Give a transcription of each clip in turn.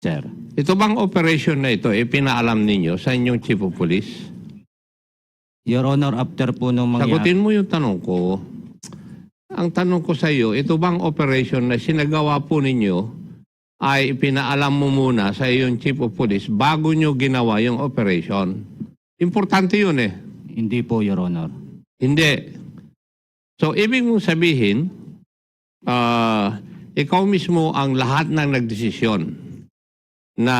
Sir. Ito bang operation na ito, eh, pinaalam ninyo sa inyong chief of police? Your Honor, after po nung mangyari... Sagutin mo yung tanong ko. Ang tanong ko sa iyo, ito bang operation na sinagawa po ninyo ay pinaalam mo muna sa iyong chief of police bago nyo ginawa yung operation? Importante yun eh. Hindi po, Your Honor. Hindi. So, ibig mong sabihin, ah, ikaw mismo ang lahat ng nagdesisyon na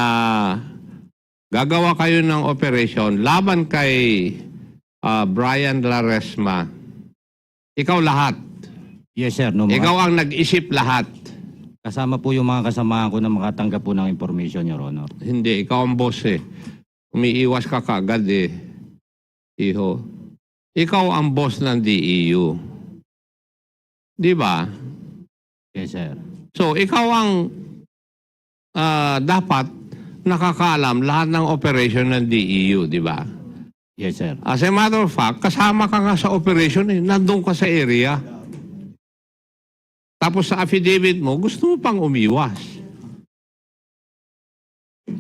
gagawa kayo ng operation laban kay ah, Brian Laresma. Ikaw lahat. Yes, sir. No, mga- Ikaw ang nag-isip lahat. Kasama po yung mga kasamahan ko na makatanggap po ng information, Your Honor. Hindi, ikaw ang boss eh. Umiiwas ka kagad eh. Iho. Ikaw ang boss ng DEU. Di ba? Yes, sir. So, ikaw ang ah, dapat nakakaalam lahat ng operation ng DEU, di ba? Yes, sir. As a matter of fact, kasama ka nga sa operation eh. Nandun ka sa area. Tapos sa affidavit mo, gusto mo pang umiwas.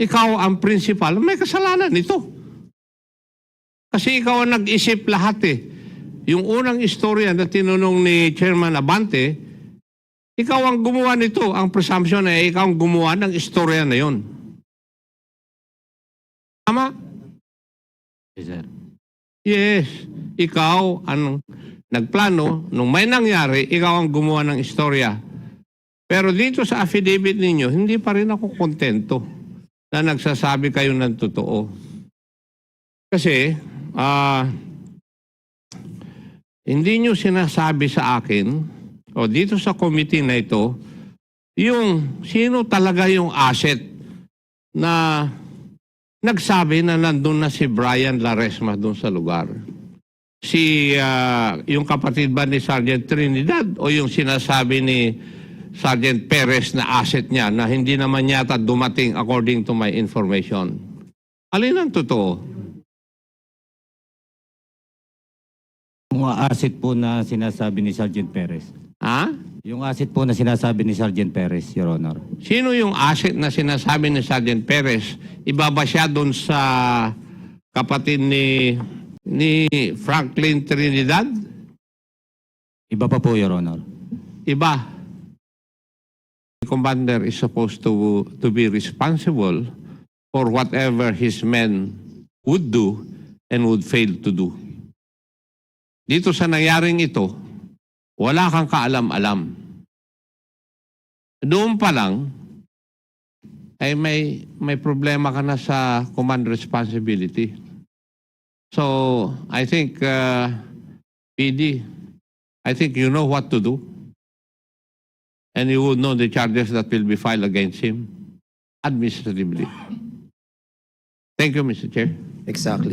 Ikaw ang principal, may kasalanan ito. Kasi ikaw ang nag-isip lahat eh. Yung unang istorya na tinunong ni Chairman Abante, ikaw ang gumawa nito. Ang presumption ay ikaw ang gumawa ng istorya na yon. Tama? Yes, sir. Yes. Ikaw ang nagplano. Nung may nangyari, ikaw ang gumawa ng istorya. Pero dito sa affidavit ninyo, hindi pa rin ako kontento na nagsasabi kayo ng totoo. Kasi, ah, hindi nyo sinasabi sa akin, o dito sa committee na ito, yung sino talaga yung asset na nagsabi na nandun na si Brian Laresma doon sa lugar. Si, ah, yung kapatid ba ni Sergeant Trinidad o yung sinasabi ni Sergeant Perez na asset niya na hindi naman yata dumating according to my information. Alin ang totoo? Yung asset po na sinasabi ni Sergeant Perez. Ha? Yung asset po na sinasabi ni Sergeant Perez, Your Honor. Sino yung asset na sinasabi ni Sergeant Perez? Iba ba siya doon sa kapatid ni ni Franklin Trinidad? Iba pa po, Your Honor. Iba. The commander is supposed to to be responsible for whatever his men would do and would fail to do. Dito sa nangyaring ito, wala kang kaalam-alam. Doon pa lang, ay may, may problema ka na sa command responsibility. So, I think, uh, PD, I think you know what to do. And you would know the charges that will be filed against him administratively. Thank you, Mr. Chair. Exactly.